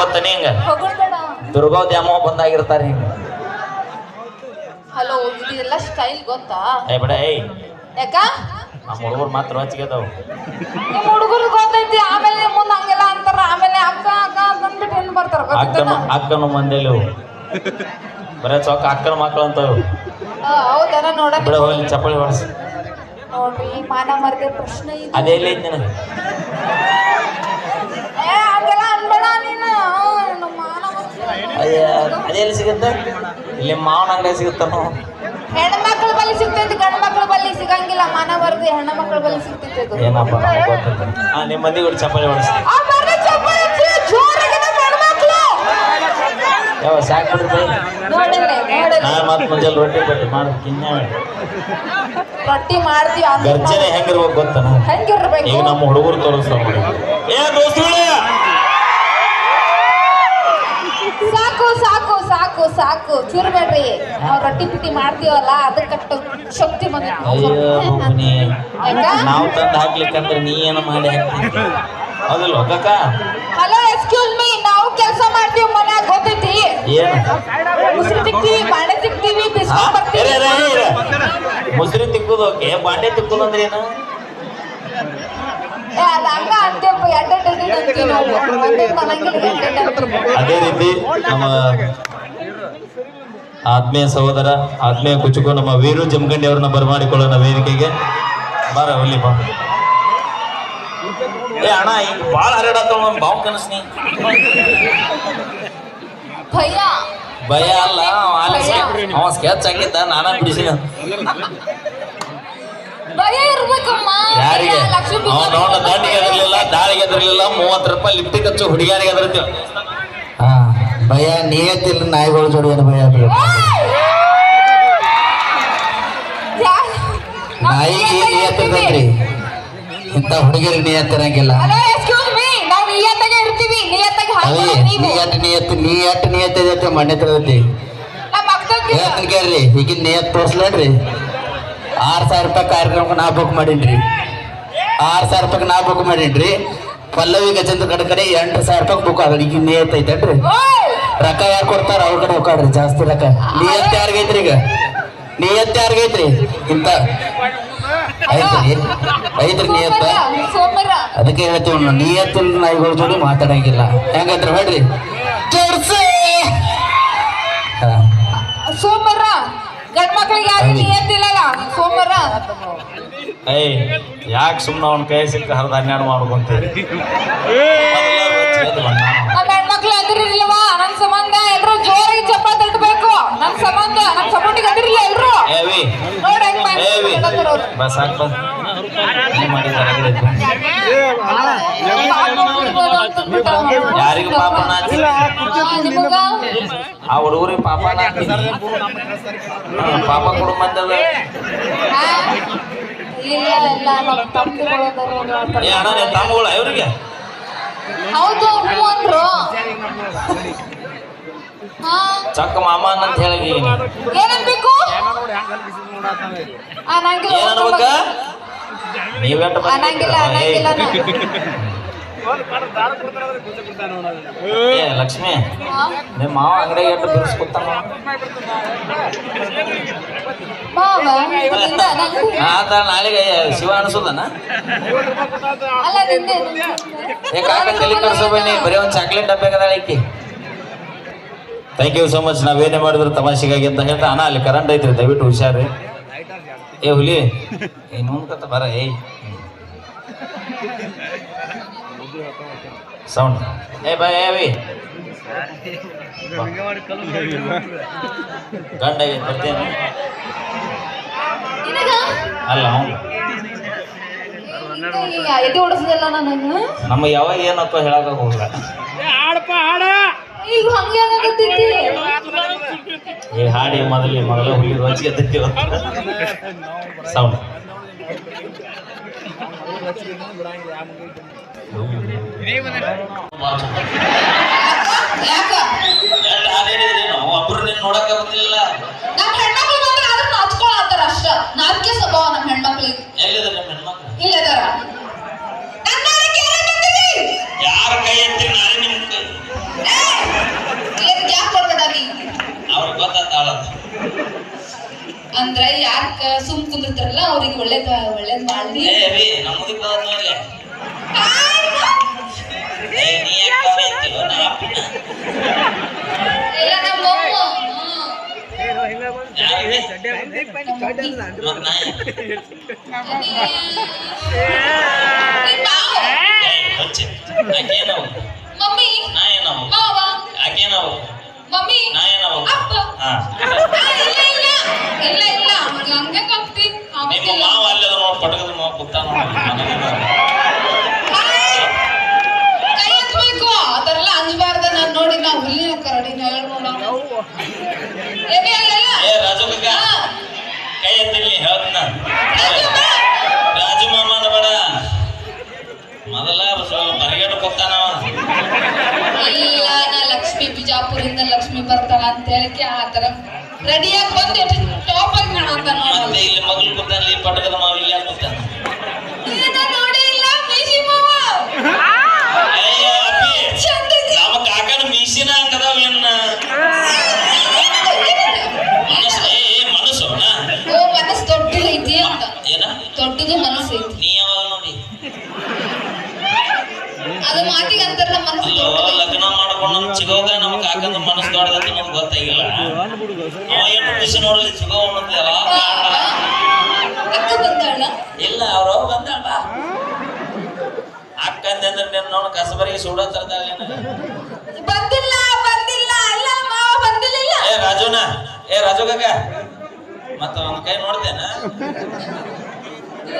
ಗೊತ್ತಾನೆ ಹಿಂಗ? ದುರ್ಗಾ ದ್ಯಾಮೋ ಬಂದಾಗಿರ್ತಾರೆ ಹಿಂಗ. ಹಲೋ ಇದೆಲ್ಲ ಸ್ಟೈಲ್ ಗೊತ್ತಾ? ಏ ಬಿಡ ಏಯ್. ಯಾಕ? ನಮ್ಮ ಹುಡುಗರು ಮಾತ್ರ ಹಚ್ಚಿಗೆದವು ನಿಮ್ಮ ಹುಡುಗರು ಗೊತ್ತೈತಿ ಆಮೇಲೆ ಮುಂದೆ ಹಂಗೆಲ್ಲ ಅಂತಾರ ಆಮೇಲೆ ಅಕ್ಕ ಅಕ್ಕ ಬಂದ್ಬಿಟ್ಟು ಹೆಣ್ಣು ಬರ್ತಾರ ಅಕ್ಕನ? ಅಕ್ಕನ ಮಂದೇಲಿ ಬರೇ ಚೊಕ್ಕ ಅಕ್ಕನ ಮಕ್ಕಳು ಅಂತವು ಹೌದನ ನೋಡ ಬಿಡ ಹೋಗ್ಲಿ ಚಪ್ಪಳಿ ಹೊಡ್ಸಿ. ನೋಡ್ರಿ ಮಾನ ಮರದ ಪ್ರಶ್ನೆ ಇದು. ಅದೇ ಐತಿ ನಿನಗೆ ಅಯ್ಯ ಅದೇ ಎಲ್ಲಿ ಸಿಗುತ್ತೆ? ಇಲ್ಲಿ ಮಾವನ ಅಂಗಡಿ ಸಿಗುತ್ತಾನು ಹೆಣ್ಮಕ್ಳ ಬಲ್ಲಿ ಸಿಗ್ತೈತಿ ಗಂಡ ಮಕ್ಳ ಬಲ್ಲಿ ಸಿಗಂಗಿಲ್ಲ. ಮಾನ ಮರ್ದೆ ಹೆಣ್ಣ ಮಕ್ಳ ಬಲ್ಲಿ ಸಿಗ್ತೈತಿ ಏನಪ್ಪ ಹಾ ನಿಮ್ಮ ಮಂದಿ ಕೂಡ ಚಪ್ಪಾಳೆ ಹೆಣ್ಮಕ್ಳು. ಯಾವ ಸಾಕು ನಾ ಮತ್ತೆ ಮುಂಜಾನೆ ರೊಟ್ಟಿ ಪಟ್ಟಿ ಮಾಡಿ ಕಿನ್ನ ರೊಟ್ಟಿ ಮಾಡ್ತೀವಿ ಗರ್ಜನೆ ಹೆಂಗಿರ್ಬೇಕು ಗೊತ್ತಾನ ಹೆಂಗಿರ್ಬೇಕು? ಈಗ ನಮ್ಮ ಹುಡುಗರು ತೋರಿಸ್ತಾವ ಏ ದೋಸ್ತುಗಳೇ ಸಾಕು ಸಾಕು ಸಾಕು ಚೂರು ಬೇಡ್ರಿ ನಾವು ರೊಟ್ಟಿ ಪಿಟ್ಟಿ ಮಾಡ್ತೀವಲ್ಲ ಅದಕ್ಕಷ್ಟು ಶಕ್ತಿ ಬಂದಿತ್ತು? ನಾವು ತಂದು ಹಾಕ್ಲಿಕ್ಕಂದ್ರೆ ನೀ ಏನು ಮಾಡಿ ಹಾಕ್ತಿ ಹೌದಲ್ಲ ಕಕ್ಕ ಹಲೋ ಎಕ್ಸ್ಕ್ಯೂಸ್ ಮೀ ನಾವು ಕೆಲಸ ಮಾಡ್ತೀವಿ ಮನ್ಯಾಗ ಗೊತ್ತೈತಿ. ಮುಸ್ರಿ ಉಸಿರು ತಿಕ್ತೀವಿ ಬಾಳೆ ತಿಕ್ತೀವಿ ಆ? ಬಿಸ್ಕೊಂಡ್ ಬರ್ತೀವಿ. ಮುಸ್ರಿ ತಿಕ್ಕುದು ಓಕೆ ಬಾಂಡೆ ತಿಕ್ಕುದು ಅಂದ್ರೆ ಏನು ಅದೇ ರೀತಿ ಅಂತೇಪ್ಪ ಎಡ್ಡೆಡ್ ಎಡ್ಡೆಡ್ ಅಂತೀವಿ ನಾವು ಒಂದೊಂದ್ ಅನ್ನಂಗಿಲ್ಲ, ಎಡ್ಡೆಡ್ ಅಂತೀವಿ. ಅದೇ ರೀತಿ ನಮ್ಮ ಆತ್ಮೀಯ ಸಹೋದರ ಆತ್ಮೀಯ ಕುಚುಕು ನಮ್ಮ ವೀರು ಜಮಖಂಡಿ ಅವ್ರನ್ನ ಬರಮಾಡಿಕೊಳ್ಳೋಣ ವೇದಿಕೆಗೆ. ಬಾರ ಒಲ್ಲಿ ಬಾ. ಏ ಅಣ್ಣ ಈಗ ಭಾಳ ಹರಡತ್ತವ ಬಾವು ಕನಸ್ನಿ ಭಯ. ಭಯ ಅಲ್ಲ ಅವ ಸ್ಕೆಚ್ ಆಗಿದ್ದ ನಾನ ಬಿಡಿಸಿ ಭಯ ಇರ್ಬೇಕಮ್ಮ. ಯಾರಿಗೆ? ದಂಡಿಗೆ ಎದರ್ಲಿಲ್ಲ ದಾಳಿಗೆ ಎದರ್ಲಿಲ್ಲ ಮೂವತ್ತು ರೂಪಾಯಿ ಲಿಪ್ಟಿಕ್ ಹಚ್ಚು ಹುಡುಗಿಯಾರಿಗೆ ಎದರ್ತೀವಿ ಭಯ ನಿಯತ್ತಿಲ್ಲ ನಾಯಿಗಳ ಜೋಡಿ ಏನು ಭಯ ನಾವ್ ನಾಯಿಗೆ ನಿಯತ್ತಿರ್ತೈತ್ರಿ. ಇಂಥ ಹುಡುಗಿರಿಗೆ ನಿಯತ್ತಿರಂಗಿಲ್ಲ ಹಲೋ ಎಕ್ಸ್ಕ್ಯೂಸ್ ಮೀ ನಾವು ನಿಯತ್ತಾಗೆ ಇರ್ತೀವಿ. ನಿಯತ್ತಾಗಿ ಅವಿ ಹಾಕೋದು ನೀ ನೀವು. ನೀ ಎಟ್ ನಿಯತ್ತಿದೈತೆ ಮಣ್ಣೆ ಅಕ್ಕಂಗೆ ಹೇಳ್ತೀನಿ ಕೇಳ್ರಿ ಈಗಿನ ನಿಯತ್ ತೋರ್ಸ್ಲೇನ್ರಿ. ಆರು ಸಾವಿರ ರೂಪಾಯಿ ಕಾರ್ಯಕ್ರಮಕ್ಕೆ ನಾ ಬುಕ್ ಮಾಡೀನ್ರಿ. ಆರು ಸಾವಿರ ರೂಪಾಯಿ ನಾ ಬುಕ್ ಮಾಡೀನ್ರಿ. ಪಲ್ಲವಿ ಗಜೇಂದ್ರ ಕಡೆ ಕಡೆ ಎಂಟು ಸಾವಿರ ರೂಪಾಯಿ ಬುಕ್ ಆಗಲಿ. ಈಗ ನಿಯತ್ ಐತೇನ್ರಿ! ರೊಕ್ಕ ಯಾರು ಕೊಡ್ತಾರ? ಅವ್ರ ಕಡೆ ಹೋಗ್ರಿ ಜಾಸ್ತಿ ರೊಕ್ಕ. ನಿಯತ್ ಯಾರಿಗೈತ್ರಿ ಈಗ? ನಿಯತ್ ಯಾರಿಗೈತ್ರಿ ಇಂತ. ಐತ್ರಿ ಐತ್ರಿ ನಿಯತ್ತ ಅದಕ್ಕೆ ಹೇಳ್ತೀವಿ ನಿಯತ್ತಿನ ನಾಯಿಗಳ ಜೋಡಿ ಮಾತಾಡಂಗಿಲ್ಲ. ಹೆಂಗಂತ್ರ ಹೇಳ್ರಿ. ಸೋಮರ ಗಂಡ ಮಕ್ಳಿಗೆ ಯಾರು ನಿಯತ್ತಿಲ್ಲಲ್ಲ ಸೋಮರ ಏಯ್ ಯಾಕೆ ಸುಮ್ಮನೆ ಅವ್ನ ಕೈ ಸಿಕ್ಕ ಹರಿದ ಹನ್ನೆರಡು ಮಾಡ್ಕೊಂತೀವಿ ನನ್ ಸಂಬಂಧ ಎಲ್ರು ಜೋರಾಗಿ ಚಪ್ಪಾಳೆ ತಟ್ಟಬೇಕು ನನ್ ಸಂಬಂಧ ನನ್ ಸಪೋರ್ಟಿಗೆ ಅದಿರಿಲ್ಲ ಎಲ್ರು. ನೋಡ್ ಹೆಂಗ್ ಯಾರಿಗೂ ಪಾಪನಾಗಿ ಆ ಹುಡುಗರಿಗೆ ಪಾಪ ಪಾಪ ಅದಾರ ಏ ಅಣ್ಣ ತಮ್ಮಗಳು ಇವ್ರಿಗೆ? ಹೌದು ಹ್ಞೂ ಅಂದ್ರು. ಹಾ. ಚಕ್ಕ ಮಾಮ ಅಂತ ಹೇಳಿ ಏನನ್ಬೇಕು ಅನ್ನಂಗಿಲ್ಲ ಅನ್ನಂಗಿಲ್ಲ ಅನ್ನಂಗಿಲ್ಲ ಏ ಲಕ್ಷ್ಮಿ? ನಿಮ್ಮ ಮಾವ ಅಂಗಡಿಗೆ ಎಷ್ಟು ಬಿಡಿಸ್ಕೊತಾನ ನಂದು ಆತ ನಾಳೆಗೆ ಶಿವ ಅನ್ಸೋದನ? ಅಲ್ಲ ನಿಂದೆ ಏ ಕಾಕ ತಲೆ ಬರೀ ಒಂದು ಚಾಕ್ಲೇಟ್ ಡಬ್ಬೆ ಈಕಿ ಥ್ಯಾಂಕ್ ಯು ಸೋ ಮಚ್ ನಾವೇನೇ ಮಾಡಿದ್ರು ತಮಾಷೆಗಾಗಿ ಅಂತ ಹೇಳ್ತಾ ಅಣ್ಣ ಅಲ್ಲಿ ಕರೆಂಟ್ ಐತ್ರಿ ದಯವಿಟ್ಟು ಹುಷಾರಿ ಏ ಹುಲಿ ಏನು ಕತ್ತ ಬರ ಏಯ್. ಸೌಂಡ್ ಏ ಬಾಯ್ ಏ ವಿ ಗಂಡ ಬರ್ತೇನೆ. ಅಲ್ಲ ಅವ್ನು ಎದೆ ನಮ್ಮ ಯಾವಾಗ ಏನಪ್ಪ ಹೇಳಕ ಹೋಗಲ್ಲ ಈಗ ಹಂಗೆ ಆಗತ್ತೈತಿ ಈ ಹಾಡಿ ಮೊದಲಿ ಮೊದಲೇ ಹುಲಿ ರೋಜಿಗೆ ಸೌಂಡ್ ಒಬ್ಬರನ್ನ ಅಷ್ಟ ನಾಚಿಕೆ ಸ್ವಭಾವ ನಮ್ಮ ಹೆಣ್ಮಕ್ಳಿಗೆ ಯಾರ ಅಂದ್ರೆ ಯಾಕ ಸುಮ್ ಕುಂದಿರ್ತಾರಲ್ಲ, ಅವ್ರಿಗೆ ಒಳ್ಳೇದ ಒಳ್ಳೇದ್ ಮಾಡ್ಲಿ. ನಮ್ದು ನಿಮ್ಮ ಮಾವ ಅಲ್ಲದ ಪಟಕದ ಮಾವ ಕೂತಾನ ಕೈ ಎತ್ತಬೇಕು ಅದರೆಲ್ಲ ಅಂಜಬಾರ್ದ ನಾನ್ ನೋಡಿ ನಾ ಹುಲ್ಲಿನ ಕರಡಿ ಅಲ್ಲೆಲ್ಲ ಏ ರಾಜು ಕಕ್ಕ ಹಾ. ಕೈ ಎತ್ತಿಲ್ಲಿ ಹೇಳ್ತೀನಿ ನಾನು. ರಾಜು ಮಾಮ ಬೇಡ ಮೊದಲ ಇಲ್ಲ ನಾ ಲಕ್ಷ್ಮಿ ಬಿಜಾಪುರಿಂದ ಲಕ್ಷ್ಮಿ ಬರ್ತಾಳ ಅಂತ ಹೇಳಿಕೆ ಆತರ ತರ ರೆಡಿಯಾಗಿ ಬಂದು. ಟಾಪ್ ಆಗಿ ಕಾಣತ್ತ ಇಲ್ಲಿ ಮಗಳು ಕೂತಾನ ಮಾವ ಇಲ್ಲಿ ಯಾಕೆ ಕೂತಾನ ಏನೋ ನೋಡಿ ಇಲ್ಲ ಮೀಸಿ ಮಾವ ಅಯ್ಯ ಅಪ್ಪಿ ಚಂದ ಐತಿ. ನಮ್ಮ ಕಾಕನ ಮೀಸಿನ ಹಂಗದಾವ ಏನ ಮನಸ್ಸು ಏ ಏ, ಮನಸ್ಸು ಅಣ್ಣ. ಓ ಮನಸ್ಸು ದೊಡ್ಡದು ಐತಿ ಅಂತ ಏನ ದೊಡ್ಡದು ಮನಸ್ಸು ಐತಿ. ನೀ ಯಾವಾಗ ನೋಡಿ? ಅದು ಮಾತಿಗೆ ಅಂತಾರ ನಮ್ಮ ಮನಸ್ಸು ಲಗ್ನ ಮಾಡ್ಕೊಂಡು ನಮ್ ಚಿಗೋಗ ಕಾಕಂದ ಮನಸ್ಸು ದೊಡ್ಡದಂತ ನಮ್ಗೆ ಗೊತ್ತಾಗಿಲ್ಲ. ಅವ ಏನು ಖುಷಿ ನೋಡಲಿ ಚಿಗೋ ಅನ್ನೋದಲ್ಲ ಅಕ್ಕ ಬಂದಾಳ? ಇಲ್ಲ ಅವ್ರ ಬಂದಾಳ. ಬಾ ಅಕ್ಕ ಅಂದ್ರೆ ನೀನು ನೋಡು ಕಸಬರಿಗೆ ಸುಡ ತರ್ತಾಳೆ ಬಂದಿಲ್ಲ ಬಂದಿಲ್ಲ. ಅಲ್ಲ ಮಾವ ಬಂದಿಲ್ಲ ಏ ರಾಜುನ. ಏ ರಾಜು ಕಾಕ ಮತ್ತ ಒಂದ್ ಕೈ ನೋಡ್ತೇನ?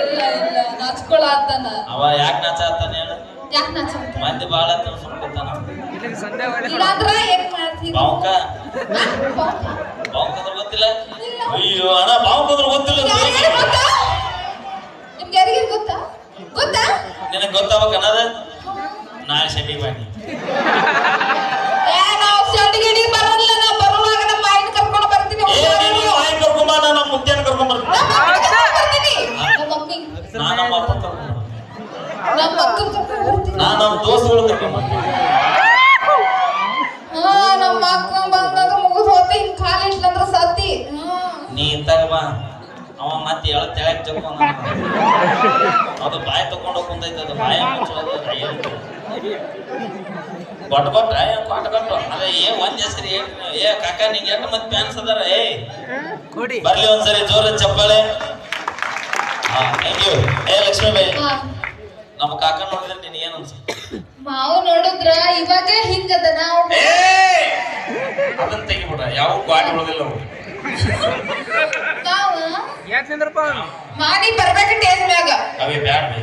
ಇಲ್ಲ ಇಲ್ಲ ನಾಚ್ಕೊಳ ಆತನ ಅವ ಯಾಕೆ ನಾಚಾತಾನೆ ಹೇಳು? ಯಾಕೆ ನಾಚ್ಕೊಂತ ಮಂದಿ ಬಾಳ ಸುಮ್ಕೊತಾನ ಇಲ್ಲಾಂದ್ರ ಏನ್ ಮಾಡ್ತೀವಿ? ಬಾವುಕ? ಬಾವುಕ ಅಂದ್ರೆ ಗೊತ್ತಿಲ್ಲ? ಅಯ್ಯೋ ಅಣ್ಣ ಬಾವುಕ ಅಂದ್ರೆ ಗೊತ್ತಿಲ್ಲ ಗೊತ್ತಾ? ನಿಮ್ಗೆ ಗೊತ್ತಾ? ಗೊತ್ತಾ? ನಿನಗೆ ಗೊತ್ತಾವ ಕನ್ನದ ನಾಳೆ ಶೆಟ್ಟಿ ಬಾಣಿ ಏ ನಾವು ಬರಲ್ಲ ನಾ ಬರುವಾಗ ನಮ್ಮ ಮಾಯಿನ ಕರ್ಕೊಂಡು ಬರ್ತೀನಿ. ಏ ನೀನು ಮುದ್ದೆನ ಕರ್ಕೊಂಡ್ ಬರ್ತೀನಿ ನಮ್ಮ ಮಮ್ಮಿ ನಾನು ನಮ್ಮ ಅಪ್ಪ ಕರ್ಕೊಂಡ್ ಬರ್ತೀನಿ. ನಮ್ಮ ಅಕ್ಕನ ಕರ್ಕೊಂಡು ನಮ್ಮ ದೋಸ್ತಗಳು ಕರ್ಕೊಂಡ್ ನಮ್ಮ ಅಕ್ಕ ಬಂದಾಗ ಮುಗಿದು ಹೋತೆ ಹಿಂಗ್ ಕಾಲ ಇಟ್ಲಂದ್ರ ಸತ್ತಿ ನೀ ಬಾ ಅವ ಮತ್ತೆ ಎಳ ತೆಳಕ್ ತಕೊಂಡ ಅದು ಬಾಯಿ ತಕೊಂಡು ಕುಂತೈತೆ ಅದು ಬಾಯಿ ಮುಚ್ಚೋದು ಕೊಟ್ಟ ಕೊಟ್ಟ ಕೊಟ್ಟ ಕೊಟ್ಟು ಅದ ಏ ಒಂದ್ ಹೆಸರು ಏ ಕಾಕ ನಿಂಗೆ ಎಷ್ಟು ಮತ್ತೆ ಫ್ಯಾನ್ಸ್ ಅದಾರ ಏ ಬರ್ಲಿ ಒಂದ್ಸರಿ ಜೋರ ಚಪ್ಪಾಳೆ. ಥ್ಯಾಂಕ್ ಯು ಏ ಲಕ್ಷ್ಮೀ ಬಾಯಿ ನಮ್ಮ ಕಾಕ ನೋಡಿದ್ರೆ ನೀನ್ ಏನ್ ಅನ್ಸ ಮಾವು ನೋಡಿದ್ರ ಇವಾಗ ಹಿಂಗದ ನಾವು. ಏ ಅದನ್ನ ತೆಗಿಬಿಡ ಯಾವ ಗಾಡಿ ಉಳಿದಿಲ್ಲ ಅವು ನಾವು ಮಾನಿ ಬರ್ಬೇಕು ಟೇಜ್ ಮ್ಯಾಗ. ಅವೇ ಬ್ಯಾಡ ಬೇ.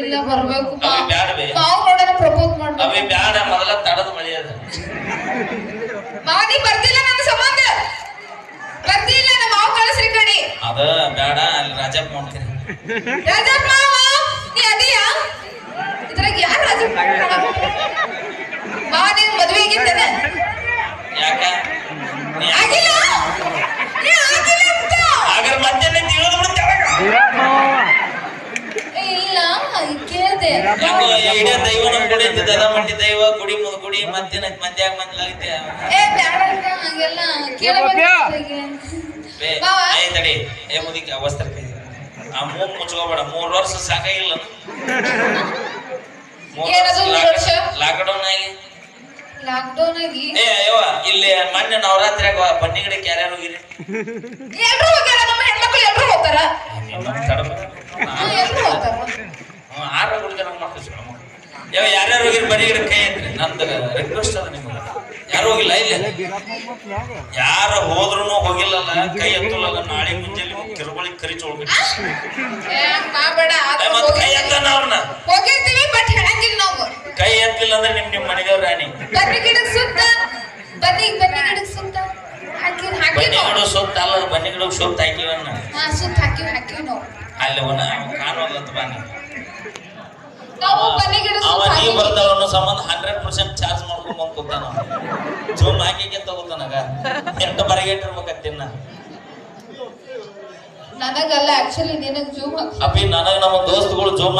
ಇಲ್ಲ ಬರ್ಬೇಕು ಅವೇ ಬ್ಯಾಡ ಬೇ. ಮಾವು ನೋಡೋಣ ಪ್ರಪೋಸ್ ಮಾಡ. ಅವೇ ಬ್ಯಾಡ ಮೊದಲ ತಡದ ಮಳಿ ಅದ. ಮಾನಿ ಬರ್ತಿಲ್ಲ ನನ್ನ ಸಂಬಂಧ. ಬರ್ತಿಲ್ಲ ನಮ್ಮ ಮಾವು ಕಳಿಸ್ರಿ ಕಡೆ ಅದ ಬೇಡ ಅಲ್ಲಿ ರಾಜಪ್ಪ ಮಾಡ್ತೀನಿ. ಮಾವ ನೀ ಅದೀಯಾ ಇದ್ರಾಗ ಯಾರು ರಾಜಪ್ಪ ಮಾವ ನಿನ್ ಮದ್ವೆ ಆಗಿದ್ದೇನೆ ಯಾಕ ಆಗಿಲ್ಲ ನೀ ಆಗಿಲ್ಲ ಅಂತ. ಹಾಗಾದ್ರೆ ಮತ್ತೆ ತಿಳಿದು ಇಲ್ಲ ಕೇಳ್ದೆ ಯಾಕೋ ಇಡೀ ದೈವ ನಮ್ ಗುಡಿ ಮಂಡಿ ದೈವ ಗುಡಿ ಮುದ ಗುಡಿ ಮತ್ತಿನ ಮಂದ್ಯಾಗ ಮಂದ್ಲಾಗೈತೆ ಏ ಬ್ಯಾಡ ಅಂತ ಹಂಗೆಲ್ಲ ಕೇಳಬೇಕು ಬೇ ಮಾವ ಏ ತಡಿ ಏ ಮುದಿಕ ವಸ್ತ್ರ ಕೈ ಆ ಮೂಗ್ ಮುಚ್ಕೋಬೇಡ ಮೂರ್ ವರ್ಷ ಸಾಕಾಗಿಲ್ಲ? ಲಾಕ್ಡೌನ್ ಆಗಿ. ಲಾಕ್ಡೌನ್ ಆಗಿ? ಏ ಅಯ್ಯವ ಇಲ್ಲಿ ಮೊನ್ನೆ ನವರಾತ್ರಿಯಾಗ ಬನ್ನಿ ಗಿಡಕ್ಕೆ ಯಾರ್ಯಾರು ಹೋಗಿರಿ. ಎಲ್ರು ಹೋಗ್ಯಾರ? ನಮ್ಮ ಹೆಣ್ಮಕ್ಳು ಎಲ್ರು ಹೋಗ್ತಾರ? ಮಕ್ಕಳು ಯಾರ್ಯಾರು ಹೋಗಿರಿ? ಬನ್ನಿ ಗಿಡ ಕೈ ನಂದು ರಿಕ್ವೆಸ್ಟ್ ಅದ ನಿಮ್ಗೆ ಯಾರು ಹೋಗಿಲ್ಲ ಇಲ್ಲ. ಯಾರು ಹೋದ್ರು ಹೋಗಿಲ್ಲಲ್ಲ ಕೈ ಎತ್ತಲ್ಲ ನಾಳೆ ಮುಂಜಾನೆ ಕಿರುಬಳಿ ಕರಿ ಮತ್ತೆ ಕೈ ಎತ್ತಾನ ಅವ್ರನ್ನ? ಹೋಗಿರ್ತೀವಿ ಬಟ್ ಹೇಳಂಗಿಲ್ಲ ನಾವು. ಕೈ ಎತ್ತಿಲ್ಲ ಅಂದ್ರೆ ನಿಮ್ ನಿಮ್ ಮನೆಗೆ ರಾಣಿ. ಬನ್ನಿ ಗಿಡಕ್ ಸುತ್ತ. ಬನ್ನಿ ಬನ್ನಿ ಗಿಡಕ್ ಸುತ್ತ. ಹಾಕಿ ಹಾಕಿ ಬನ್ನಿ ನಾವು ಗಿಡ ಸೊತ್ತ ಅಲ್ಲ ಬನ್ನಿ ಗಿಡ ಸುತ್ತ ಹಾಕಿವನ್ನ ಹಾ ಸುತ್ತ ಹಾಕಿ ಹಾಕಿ ನಾವು ಅಲ್ಲಿ ಅವನ ಕಾಣುವಂತ ಬನ್ನಿ. ನಾವು ಬನ್ನಿ ಗಿಡ ಬರ್ತಾವ ಅನ್ನೋ ಸಂಬಂಧ ಹಂಡ್ರೆಡ್ ಪರ್ಸೆಂಟ್ ಚಾರ್ಜ್ ಮಾಡ್ಕೊಂಡ್ ಬಂದ್ ಕೂತಾನ ಜೂಮ್ ಹಾಕಿಗೆ ತಗೋತಾನಾಗ ಎಂಟ ಬರಗೇಟಿರ್ಬೇಕತ್ತಿನ ನನಗಲ್ಲ ಆಕ್ಚುಲಿ ನಿನಗ್ ಜೂಮ್ ಅಪ್ಪಿ ನನಗ ನಮ್ಮ ಹಾಕಿದ್ರು ಜೂಮ್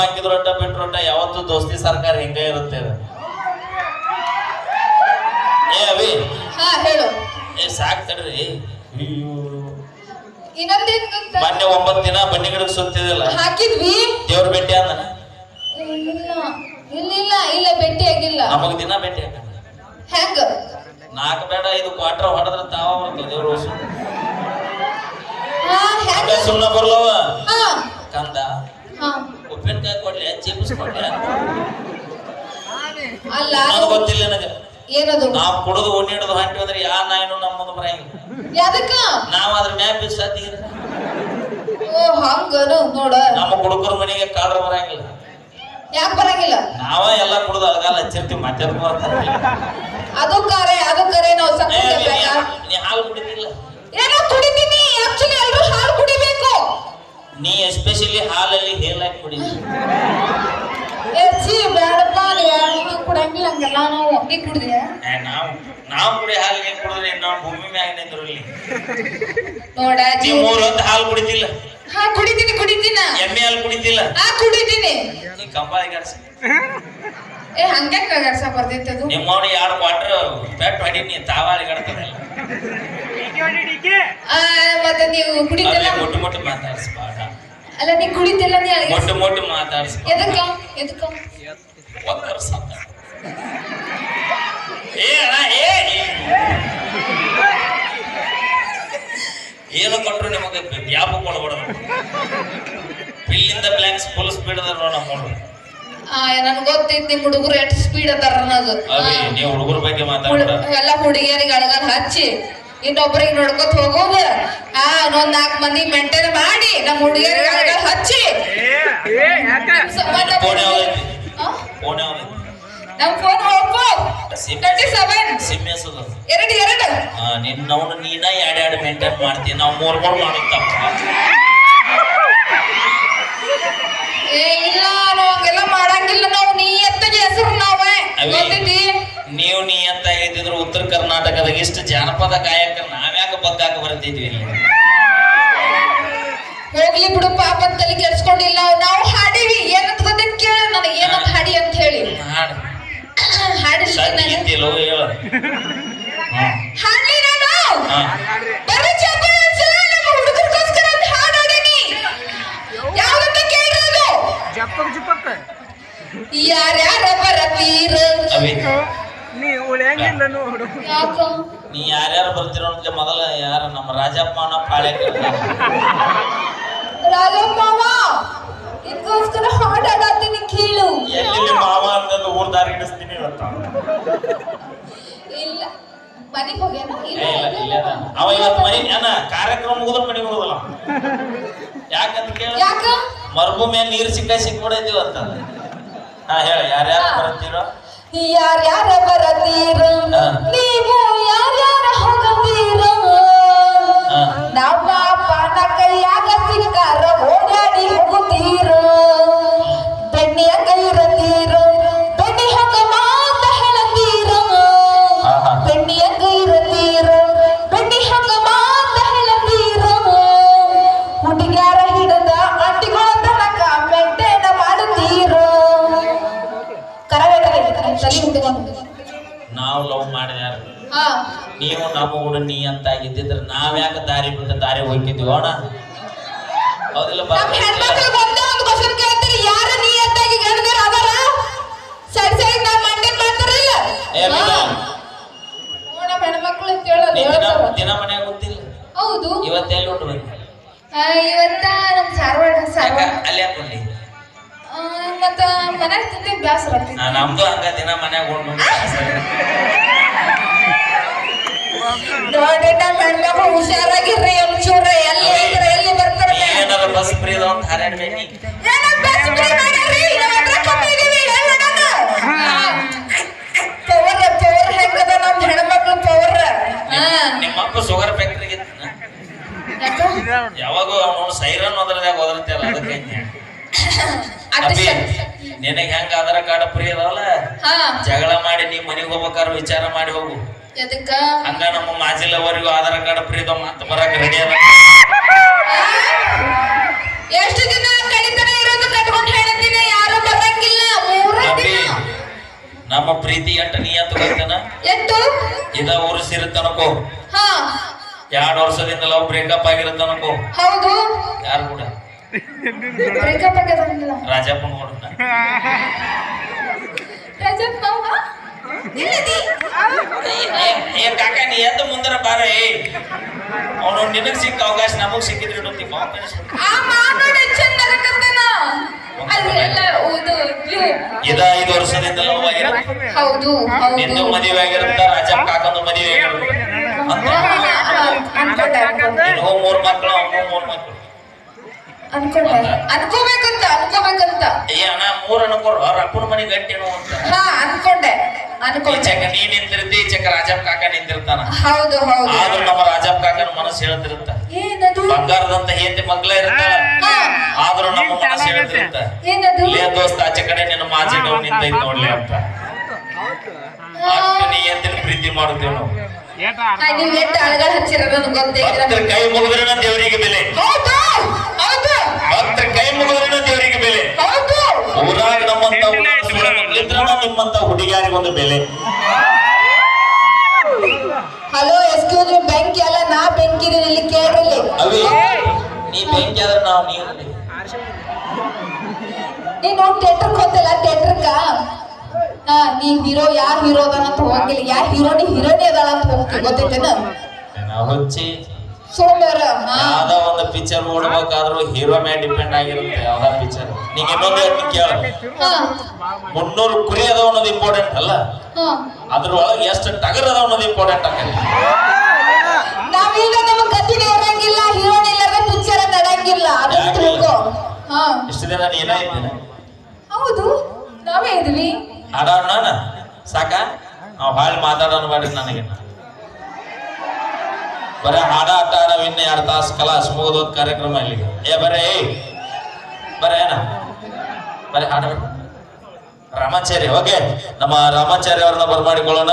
ಬಿಟ್ರು ಅಡ್ಡ ಯಾವತ್ತು ದೋಸ್ತಿ ಸರ್ಕಾರ ಹಿಂಗೆ ಇರುತ್ತೆ. ಏ ಅವಿ ಹಾ ಹೇಳು. ಏ ಸಾಕ್ ತಡ್ರಿ. ಇನ್ನೊಂದೇನ್? ಮೊನ್ನೆ ಒಂಬತ್ತು ದಿನ ಬನ್ನಿ ಗಿಡಕ್ಕೆ ಸುತ್ತಿದಿಲ್ಲ ಹಾಕಿದ್ವಿ. ದೇವ್ರ ಭೇಟಿ ಅಂದನ ಇಲ್ಲ. ಇಲ್ಲ ಇಲ್ಲ ಇಲ್ಲ ಭೇಟಿ ಆಗಿಲ್ಲ ನಮಗ್ ದಿನ ಭೇಟಿ ಆಗ ಹೆಂಗ ನಾಲ್ಕು ಬೇಡ ಐದು ಕ್ವಾರ್ಟರ್ ಹೊಡೆದ್ರೆ ತಾವ ಬರ್ತದೆ ದೇವ್ರ ಹೊಸು ಹಾ ಹೆಂಗ ಸುಮ್ಮನೆ ಬರ್ಲವ? ಹಾ. ಕಂದ? ಹಾ. ಉಪ್ಪಿನಕಾಯಿ ಕೊಡ್ಲಿ ಚಿಪ್ಸ್ ಕೊಡ್ಲಿ. ಅಲ್ಲ ನನಗೆ ಗೊತ್ತಿಲ್ಲ ನನಗೆ. ಏನದು? ನಾವು ಕುಡಿದು ಒಣ್ಣಿಡೋದು ಹಂಟಿ ಹೋದ್ರೆ ಯಾ ನಾಯಿನೂ ನಮ್ಮ ಮುಂದೆ ಬರಂಗಿಲ್ಲ. ಯಾದಕ್ಕ? ನಾವು ಅದ್ರ ಮ್ಯಾಪ್ ಬಿಸಾತಿ ಓ ಹಂಗನು ನೋಡ. ನಮ್ಮ ಹುಡುಗರ ಮನೆಗೆ ಕಾಡ್ರ ಬರಂಗಿಲ್ಲ. ಯಾಕೆ ಬರಂಗಿಲ್ಲ? ನಾವ ಎಲ್ಲ ಕುಡಿದು ಅಲ್ಗಾಲ ಹಚ್ಚಿರ್ತೀವಿ ಮತ್ತೆ ಬರ್ತಾರೆ ಅದು ಕರೆ ಅದು ಕರೆ ನಾವು ನೀ- ಹಾಲು ಕುಡಿತಿಲ್ಲ. ಏನೋ ಕುಡಿತೀನಿ ಆಕ್ಚುಲಿ ಎಲ್ಲರೂ ಹಾಲು ಕುಡಿಬೇಕು. ನೀ ಎಸ್ಪೆಷಲಿ ಹಾಲಲ್ಲಿ ಹೇಲಾಗಿ ಕುಡಿ ಛೀ ಬೇಡಪ್ಪ ನೀವು ಕುಡಂಗಿಲ್ಲ ಹಂಗೆಲ್ಲ ನಾವು. ನೀ ಕುಡಿದೆ ನಾವು ನಾವು ಕುಡಿ ಹಾಲಿಗೆ ಕುಡಿದ್ರೆ ನಾವು ಭೂಮಿ ಮ್ಯಾಗ ನೋಡ ಮೂರು ಮೂರ್ ಹೊತ್ತು ಹಾಲು ಕುಡಿತಿಲ್ಲ. ಹಾ ಕುಡಿತೀನಿ ಕುಡಿತೀನ? ಎಮ್ಮೆ ಹಾಲು ಕುಡಿತಿಲ್ಲ. ಹಾ ಕುಡಿತೀನಿ. ನೀ ಕಂಬಾಳಿ ಗಡ್ಸಿ ಏ ಹಂಗೆ ಕಗರ್ಸ ಬರ್ತೈತೆ ಅದು? ನಿಮ್ಮ ಅವನು ಎರಡು ಕ್ವಾರ್ಟರ್ ಪೆಟ್ ಹೊಡಿ ನೀ ತಾವಾಳಿ ಗಡ್ತಾನೆ ಆ, ಮತ್ತೆ ನೀವು ಕುಡಿತಿಲ್ಲ? ಅಲ್ಲಿ ಮುಟ್ಟು ಮುಟ್ಟು ಅಲ್ಲ ನೀ ಕುಡಿತಿಲ್ಲ ನೀ ಅಳಿಗೆ ಮುಟ್ಟು ಮುಟ್ಟು ಮಾತಾಡಿಸ್ಬಾರ್ದ ಎದಕ್ಕ? ಎದಕ್ಕ? ಒತ್ತಡ ಸಾಕ. ಏ ಅಣ್ಣ ಏ ಏನು ಕೊಟ್ರು ನಿಮಗೆ ಜ್ಞಾಪಕ ಕೊಡ್ಬಾರ್ದು. ಪಿಲ್ಲಿಂದ ಬ್ಲ್ಯಾಂಕ್ಸ್ ಫುಲ್ ಸ್ಪೀಡ್ ಅದ ನೋಡ ನಮ್ಮ ಆ ನನ್ಗೆ ಗೊತ್ತೈತಿ ನಿಮ್ ಹುಡುಗರು ಎಷ್ಟು ಸ್ಪೀಡ್ ಅದಾರ ಅನ್ನೋದು. ಅವಿ ನೀವು ಹುಡುಗರ ಬಗ್ಗೆ ಮಾತಾಡ ಎಲ್ಲ ಹುಡುಗಿಯರಿಗೆ ಅಳಗನ್ ಹಚ್ಚಿ ಇನ್ನೊಬ್ರಿಗೆ ನೋಡ್ಕೊತ ಹೋಗೋದು. ಆ ಒಂದ್ ನಾಲ್ಕು ಮಂದಿ ಮೇಂಟೈನ್ ಮಾಡಿ ನಮ್ಮ ಹುಡುಗಿಯರಿಗೆ ಅಳಗನ್ ಹಚ್ಚಿ. ನಿಮ್ ಫೋನ್ ಒಪ್ಪು ತರ್ಟಿ ಸೆವೆನ್ ಎರಡು ಎರಡು. ನಿನ್ನವನು ನೀನ ಎರಡು ಎರಡು ಮೇಂಟೈನ್ ಮಾಡ್ತೀನಿ ನಾವು ಮೂರ್ ಮೂರ್ ಮಾಡುತ್ತಪ್ಪ ಏ ಇಲ್ಲ ನಾವು ಹಂಗೆಲ್ಲ ಮಾಡಂಗಿಲ್ಲ. ನಾವು ನಿಯತ್ತಿಗೆ ಹೆಸರು ನಾವೇ. ಗೊತ್ತೈತಿ? ನೀವು ನೀ ಅಂತ ಹೇಳಿದ್ರು ಉತ್ತರ ಕರ್ನಾಟಕದಾಗ ಇಷ್ಟು ಜಾನಪದ ಗಾಯಕ ನಾವ್ಯಾಕ ಬಗ್ಗಾಕ ಬರ್ತಿದ್ವಿ ಇಲ್ಲಿ. ಹೋಗ್ಲಿ ಬಿಡು ಪಾಪದಲ್ಲಿ ತಲೆ ಕೆಡ್ಸ್ಕೊಂಡಿಲ್ಲ. ರಾಜಪ್ಪನ ಪಾಳ್ಯ ರಾಜಮ್ಮವ ಇದಕ್ಕೋಸ್ಕರ ಹಾಡ್ ಹಾಡತ್ತೀನಿ ಕೇಳು ಎಲ್ಲಿ ಮಾವ ಅಂತಂದು ಊರ್ ದಾರಿ ಹಿಡಿಸ್ತೀನಿ ಇವತ್ತ ಇಲ್ಲ ಮನೆಗೆ ಹೋಗ್ಯಾನ ಇಲ್ಲ ಇಲ್ಲ ಅವ ಇವತ್ತು ಮನೆ ಏನ ಕಾರ್ಯಕ್ರಮ ಮುಗಿದ್ರ ಮನೆಗೆ ಹೋಗಲ್ಲ ಯಾಕಂತ ಕೇಳ ಯಾಕ ಮರುಭೂಮಿ ನೀರು ಸಿಕ್ಕ ಸಿಕ್ಬಿಡೈತಿ ಅಂತ ಹಾ ಹೇಳ ಯಾರ್ಯಾರು ಬರ್ತೀರೋ ಯಾರ್ಯಾರ ಬರತೀರೋ. ನೀವು ಯಾರ್ಯಾರ ಹೋಗತೀರೋ. ನಮ್ಮ ಪಾನ ಕೈಯಾಗ ಸಿಕ್ಕಾರ ಓಡಾಡಿ ಹೋಗುತ್ತೀರ? ಹೆಣ್ಮಕ್ಳು ಹೋಗ್ತಿದ್ವಿ ಓಣ ನೀ ದಿನ ಮನ್ಯಾಗ ಗೊತ್ತಿಲ್ಲ. ಹೌದು. ಇವತ್ತೆಲ್ಲಿ ಉಂಟು ಬಂದ? ಇವತ್ತ ನಮ್ ಸಾರ್ವಾಡ ಸಾರವಾಡ ಅಲ್ಲಿ ಹಾಕೊಂಡಿ ಮತ್ತ ಮನ್ಯಾಗ ತಿಂದ್ರೆ ಬ್ಯಾಸರ. ನಮ್ದು ಹಂಗ ದಿನ ಮನ್ಯಾಗ ಉಂಡು ನೋಡಿ ಹುಷಾರಾಗಿರ್ರಿ ಒಂಚೂರ ಎಲ್ಲಿ ಎಲ್ಲಿ ಬರ್ತಾರೆ? ಏನಾರ ಬಸ್ ಫ್ರೀ ಅಂತ ಹಾರಾಡ್ಬೇಡಿ ಏನೋ ಬ್ಯಾಸರ ಮಾಡ್ಯಾರ್ರಿ, ನಾವ್ ಅದ್ರ ಕಮ್ಮಿ ಇದೀವಿ, ಏನ್ ಮಾಡೋಣ? ಪವರ್ ಪವರ್ ಹೆಂಗದ ನಮ್ ಹೆಣ್ಮಕ್ಳು ಪವರ್ ಹಾ. ನಿಮ್ಮ ಅಪ್ಪ ಶುಗರ್ ಫ್ಯಾಕ್ಟ್ರಿಗೆ? ಯಾವಾಗ ಅವನು ಸೈರನ್ ಹೋದ್ರತ್ತಲ್ಲ ಅದಕ್ಕೆ ನಿನಗೆ ಹೆಂಗ ಆಧಾರ ಕಾರ್ಡ್ ಫ್ರೀ ಅದಾವಲ್ಲ? ಜಗಳ ಮಾಡಿ ನೀ ಮನೆಗೆ ಹೋಗ್ಬೇಕಾದ್ರೆ ವಿಚಾರ ಮಾಡಿ ಹೋಗು. ಎದಕ್ಕ? ಹಂಗ ನಮ್ಮ ಮಾಜಿಲವರೆಗೂ ಆಧಾರ್ ಕಾರ್ಡ್ ಫ್ರೀ ಅದಾವ ಮತ್ತೆ ಬರಕ್ ರೆಡಿ ಅದ ಎಷ್ಟು ದಿನ ಕಡಿತನ ಇರೋದು ಕಟ್ಕೊಂಡು ಹೇಳ್ತೀನಿ ಯಾರು ಬರಂಗಿಲ್ಲ ಮೂರೇ ದಿನ. ನಮ್ಮ ಪ್ರೀತಿ ಎಂಟ ನೀ ಅಂತ ಬರ್ತಾನ ಎಷ್ಟು ಇದ ಊರು ಸಿರುತ್ತನಕೋ ಹಾ. ಎರಡು ವರ್ಷದಿಂದ ಲವ್ ಬ್ರೇಕಪ್ ಆಗಿರುತ್ತನಕೋ ಹೌದು. ಯಾರು ಕೂಡ? ಬ್ರೇಕಪ್ ರಾಜಪ್ಪನ ಮಾವ ಎಲ್ಲಿದಿ ಏ ಕಾಕ ನೀ ಎದ್ದು ಮುಂದರ ಬಾರ ಏ. ಅವನು ನಿನಗ್ ಸಿಕ್ಕ ಅವಕಾಶ ನಮಗ್ ಸಿಕ್ಕಿದ್ರೆ ಇದು ಐದು ವರ್ಷದಿಂದ ಲವ್ ಆಗಿರುತ್ತೆ ಹೌದು ನಿಂದು ಮದುವೆ ಆಗಿರುತ್ತ ರಾಜಪ್ಪ ಕಾಕಂದು ಮದುವೆ ಆಗಿರುತ್ತೆ ನಿನಗೂ ಮೂರ್ ಮಕ್ಳು ಅವನು ಮೂರ್ ಅನ್ಕೊಂಡೆ. ಅನ್ಕೋಬೇಕಂತ ಅನ್ಕೋಬೇಕಂತ. ಏ ಅಣ್ಣ ಮೂರ್ ಅನ್ಕೋರ್ ಅವ್ರ ಅಪ್ಪನ ಮನೆ ಗಟ್ಟಿನೋ ಅಂತ. ಹಾ ಅನ್ಕೊಂಡೆ. ಈ ಅನ್ಕೊಂಡೆ ಚಕ ನೀ ನಿಂತಿರ್ತಿ ರಾಜಪ್ಪ ಕಾಕ ನಿಂತಿರ್ತಾನ. ಹೌದು ಹೌದು. ಆದ್ರೂ ನಮ್ಮ ರಾಜಪ್ಪ ಕಾಕನ ಮನಸ್ಸು ಹೇಳ್ತಿರುತ್ತ. ಬಂಗಾರದಂತ ಹೆಂಡತಿ ಮಗ್ಲ ಇರ್ತಾಳ. ಆದ್ರೂ ನಮ್ಮ ಮನಸ್ಸು ಹೇಳ್ತಿರುತ್ತ. ಏನದು ಲೇ ದೋಸ್ತ ಆಚೆ ಕಡೆ ನಿನ್ನ ನಿಂತೈತ್ ನೋಡ್ಲಿ ಅಂತ. ನೀ ಎಂತಿನ ಪ್ರೀತಿ ಮಾಡುತ್ತೇವೆ ನಾವು. ಭಕ್ತರ ಕೈ ಮುಗಿದ್ರೆ ದೇವರಿಗೆ ಬೆಲೆ ಹೌದು ಹೌದು ಭಕ್ತರ ಕೈ ಮುಗಿದ್ರನ ದೇವರಿಗೆ ಬೆಲೆ ಹೌದು ಊರಾಗ ನಮ್ಮಂತ ಉಲ್ಲಾಸಗಳ ಮಕ್ಳಿದ್ರನ ನಿಮ್ಮಂತ ಹುಡುಗಿಯಾರಿಗೊಂದು ಬೆಲೆ. ಹಲೋ ಎಕ್ಸ್ಕ್ಯೂಸ್ ಮೀ ಬೆಂಕಿ ಅಲ್ಲ ನಾ ಬೆಂಕಿ ಇಲ್ಲಿ ಕೇಳ್ರಿ. ಅವಿ ನೀ ಬೆಂಕಿ ಆದ್ರೆ ನಾವು ನೀರು ನೀನು ಥಿಯೇಟರ್ಗೆ ಹೋಗ್ತಿಲ್ಲ ಥಿಯೇಟರ್ಗ ಹಾ ನೀ ಹೀರೋ ಯಾರ್ ಹೀರೋ ಅದಾನ ಅಂತ ಹೋಗಿಲ್ಲ ಯಾರು ಹೀರೋನಿ ಹೀರೋನಿ ಅದಾಳ ಅಂತ ಹೋಗ್ತಿ ಗೊತ್ತೈತೇನ? ಹಚ್ಚಿ. ಸೋಮ್ಯಾರ ಹಾ. ಯಾವ್ದೋ ಒಂದು ಪಿಕ್ಚರ್ ನೋಡ್ಬೇಕಾದ್ರೂ ಹೀರೋ ಮೇಲೆ ಡಿಪೆಂಡ್ ಆಗಿರುತ್ತೆ ಯಾವ್ದೋ ಪಿಕ್ಚರ್ ನೀங்க ಇನ್ನೊಂದು ಹೇಳ್ತೀನಿ ಕೇಳ. ಮುನ್ನೂರು ಕುರಿ ಅದಾವ ಅನ್ನೋದು ಇಂಪಾರ್ಟೆಂಟ್ ಅಲ್ಲ? ಅದ್ರೊಳಗೆ ಎಷ್ಟು ಟಗರ್ ಅದಾವ ಅನ್ನೋದು ಇಂಪಾರ್ಟೆಂಟ್ ನಾವೀಗ ಇರಂಗಿಲ್ಲ ಹೀರೋನಿ ಇಲ್ಲದ ಪಿಕ್ಚರ್ ತಿಳ್ಕೊ. ಹಾ. ಇಷ್ಟು ದಿನ ಇದ್ದೀನಿ? ಹೌದು ನಾವೇ ಇದೀವಿ. ಸಾಕ? ನಾವು ಹಾಳು ಮಾತಾಡೋಣ ಬೇಡ ನನಗೆ. ಬರೇ ಹಾಡಾಟ ಆಡೋ ಇನ್ನ ಎರಡು ತಾಸು ಕಲಾಸ್ ಮುಗಿದೋದ್ ಕಾರ್ಯಕ್ರಮ ಇಲ್ಲಿಗೆ. ಏ, ಬರೇ ಬರೇ ಏನ ಬರೇ ಹಾಡ ರಾಮಾಚಾರ್ಯ, ಓಕೆ. ನಮ್ಮ ರಾಮಾಚಾರ್ಯ ಅವ್ರನ್ನ ಬರ್ಮಾಡಿಕೊಳ್ಳೋಣ.